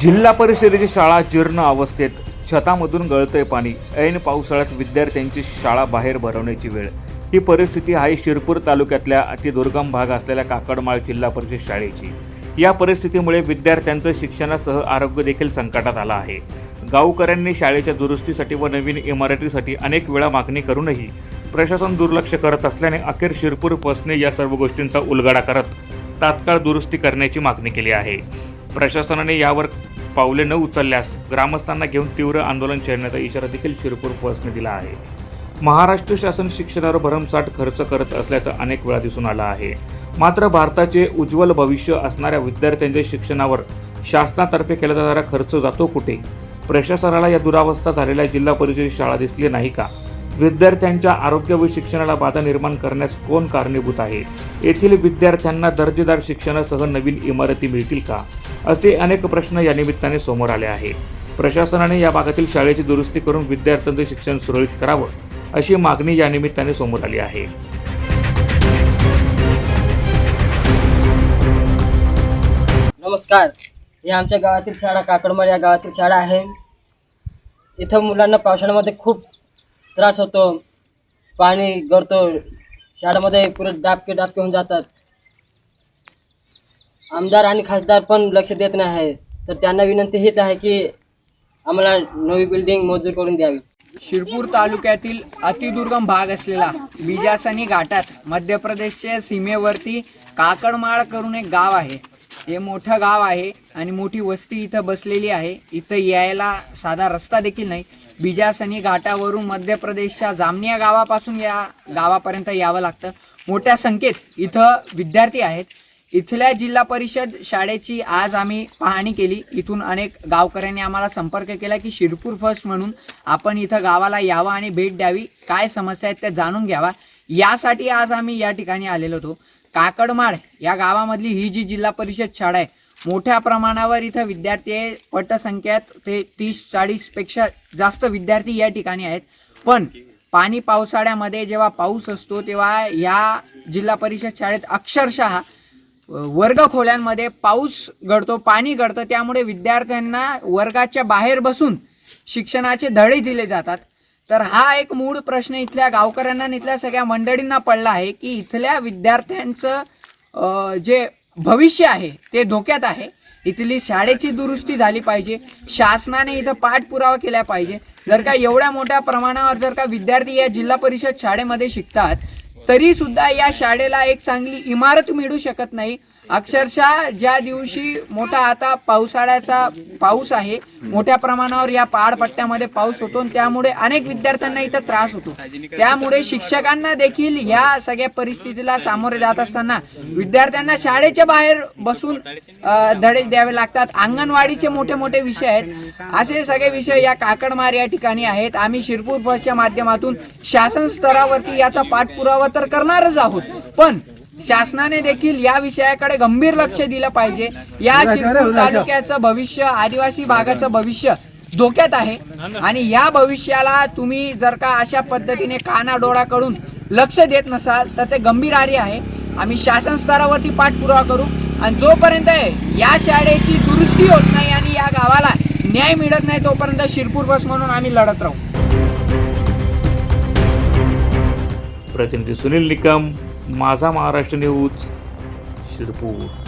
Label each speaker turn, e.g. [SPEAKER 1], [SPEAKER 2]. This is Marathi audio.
[SPEAKER 1] जिल्हा परिषदेची शाळा जीर्ण अवस्थेत छतामधून गळतंय पाणी. ऐन पावसाळ्यात विद्यार्थ्यांची शाळा बाहेर भरवण्याची वेळ. ही परिस्थिती आहे शिरपूर तालुक्यातल्या अतिदुर्गम भाग असलेल्या काकडमाळ जिल्हा परिषद शाळेची. या परिस्थितीमुळे विद्यार्थ्यांचं शिक्षणासह आरोग्य देखील संकटात आलं आहे. गावकऱ्यांनी शाळेच्या दुरुस्तीसाठी व नवीन इमारतीसाठी अनेक वेळा मागणी करूनही प्रशासन दुर्लक्ष करत असल्याने अखेर शिरपूर बसने या सर्व गोष्टींचा उलगडा करत तात्काळ दुरुस्ती करण्याची मागणी केली आहे. प्रशासनाने यावर पावले न उचलल्यास ग्रामस्थांना घेऊन तीव्र आंदोलन छेडण्याचा इशारा देखील शिरपूर बसने दिला आहे. महाराष्ट्र शासन शिक्षणावर भरमसाठ खर्च करत असल्याचं अनेक वेळा दिसून आलं आहे. मात्र भारताचे उज्ज्वल भविष्य असणाऱ्या विद्यार्थ्यांच्या शिक्षणावर शासनातर्फे केला जाणारा खर्च जातो कुठे? प्रशासनाला या दुरावस्था झालेल्या जिल्हा परिषद शाळा दिसली नाही का? विद्यार्थ्यांच्या आरोग्य व शिक्षणाला बाधा निर्माण करण्यास कोण कारणीभूत आहे? येथील विद्यार्थ्यांना दर्जेदार शिक्षणासह नवीन इमारती मिळतील का? असे अनेक प्रश्न या निमित्ताने समोर आले आहे. प्रशासनाने या भागातील शाळेची दुरुस्ती करून विद्यार्थ्यांचे शिक्षण सुरळीत करावं अशी मागणी या निमित्ताने समोर आली आहे.
[SPEAKER 2] नमस्कार. ही आमच्या गावातील शाळा काकडमाळ या गावातील शाळा आहे. इथं मुलांना पावसाळ्यामध्ये खूप त्रास होतो. पाणी गळतो. शाळेमध्ये पुरे डाबके डाबके होऊन जातात. आमदार आणि खासदार पण लक्ष देत नाही. आहे तर त्यांना विनंती हीच आहे की आम्हाला नवी बिल्डिंग मंजूर करून द्यावी.
[SPEAKER 3] शिरपूर तालुक्यातील अतिदुर्गम भाग असलेला बिजासनी घाटात मध्य प्रदेशच्या सीमेवरती काकडमाळ करून एक गाव आहे. हे मोठं गाव आहे आणि मोठी वस्ती इथं बसलेली आहे. इथं यायला साधा रस्ता देखील नाही. बिजासनी घाटावरून मध्य प्रदेशच्या जामनिया गावापासून या गावापर्यंत यावं लागतं. मोठ्या संख्येत इथं विद्यार्थी आहेत. इथल्या जिल्हा परिषद शाळेची आज आम्ही पाहणी केली. इथून अनेक गावकऱ्यांनी आम्हाला संपर्क केला की शिरपूर फर्स्ट म्हणून आपण इथं गावाला यावं आणि भेट द्यावी. काय समस्या आहेत त्या जाणून घ्यावा. यासाठी आज आम्ही या ठिकाणी आलेलो होतो. काकडमाळ या गावामधली ही जी जिल्हा परिषद शाळा आहे मोठ्या प्रमाणावर इथं विद्यार्थी आहे. पटसंख्यात ते तीस चाळीसपेक्षा जास्त विद्यार्थी या ठिकाणी आहेत. पण पाणी पावसाळ्यामध्ये जेव्हा पाऊस असतो तेव्हा या जिल्हा परिषद शाळेत अक्षरशः वर्ग खोल्यांमध्ये पाऊस घडतो पाणी घडतं. त्यामुळे विद्यार्थ्यांना वर्गाच्या बाहेर बसून शिक्षणाचे धडे दिले जातात. तर हा एक मूळ प्रश्न इथल्या गावकऱ्यांना इथल्या सगळ्या मंडळींना पडला आहे की इथल्या विद्यार्थ्यांचं जे भविष्य आहे ते धोक्यात आहे. इथली शाळेची दुरुस्ती झाली पाहिजे शासनाने इथं पाठपुरावा केला पाहिजे. जर का एवढ्या मोठ्या प्रमाणावर जर का विद्यार्थी या जिल्हा परिषद शाळेमध्ये शिकतात तरी सुद्धा या शाळेला एक चांगली इमारत मिळू शकत नाही. अक्षरशः ज्या दिवशी मोठा आता पावसाळ्याचा पाऊस आहे मोठ्या प्रमाणावर या पहाडपट्ट्यामध्ये पाऊस होतो आणि त्यामुळे अनेक विद्यार्थ्यांना इथं त्रास होतो. त्यामुळे शिक्षकांना देखील या सगळ्या परिस्थितीला सामोरे जात असताना विद्यार्थ्यांना शाळेच्या बाहेर बसून धडे द्यावे लागतात. अंगणवाडीचे मोठे मोठे विषय आहेत. असे सगळे विषय या काकडमार या ठिकाणी आहेत. आम्ही शिरपूर बसच्या माध्यमातून शासन स्तरावरती याचा पाठपुरावा तर करणारच आहोत. पण शासनाने देखील या विषयाकडे गंभीर लक्ष दिलं पाहिजे. या शिरपूर तालुक्याचं भविष्य आदिवासी भागाचं भविष्य धोक्यात आहे. आणि या भविष्याला तुम्ही जर का अशा पद्धतीने कानाडोळा करून लक्ष देत नसाल तर ते गंभीर आहे. आम्ही शासन स्तरावरती पाठपुरावा करू. आणि जोपर्यंत या शाळेची दुरुस्ती होत नाही आणि या गावाला न्याय मिळत नाही तोपर्यंत शिरपूर बस म्हणून आम्ही लढत राहू.
[SPEAKER 1] प्रतिनिधी सुनील निकम माझा महाराष्ट्र न्यूज शिरपूर.